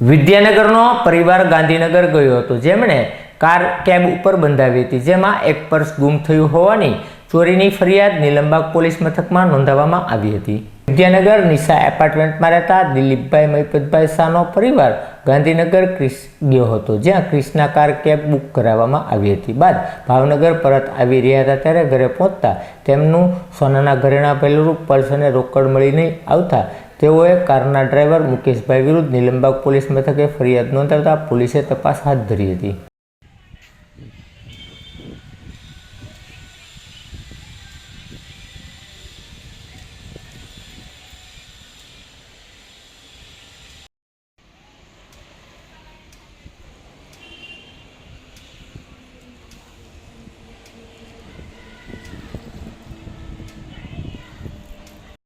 વિદ્યાનગરનો પરિવાર ગાંધીનગર ગયો હતો. જેમણે કાર કેબ ઉપર બંધાવી હતી. જેમાં એક પર્સ ગુમ થયું હોવાની ચોરીની ફરિયાદ નીલમબાગ પોલીસ મથકમાં નોંધાવવામાં આવી હતી. વિદ્યાનગર નિશા એપાર્ટમેન્ટમાં રહેતા દિલીપભાઈ મહિપતભાઈ શાહનો પરિવાર ગાંધીનગર ક્રિસ ગયો હતો, જ્યાં ક્રિસના કાર કેબ બુક કરાવવામાં આવી હતી. બાદ ભાવનગર પરત આવી રહ્યા હતા ત્યારે ઘરે પહોંચતા તેમનું સોનાના ઘરેણા પહેલું પર્સ અને રોકડ મળી નહીં આવતા તેઓએ કારના ડ્રાઈવર મુકેશભાઈ વિરુદ્ધ નિલમબાગ પોલીસ મથકે ફરિયાદ નોંધાવતા પોલીસે તપાસ હાથ ધરી હતી.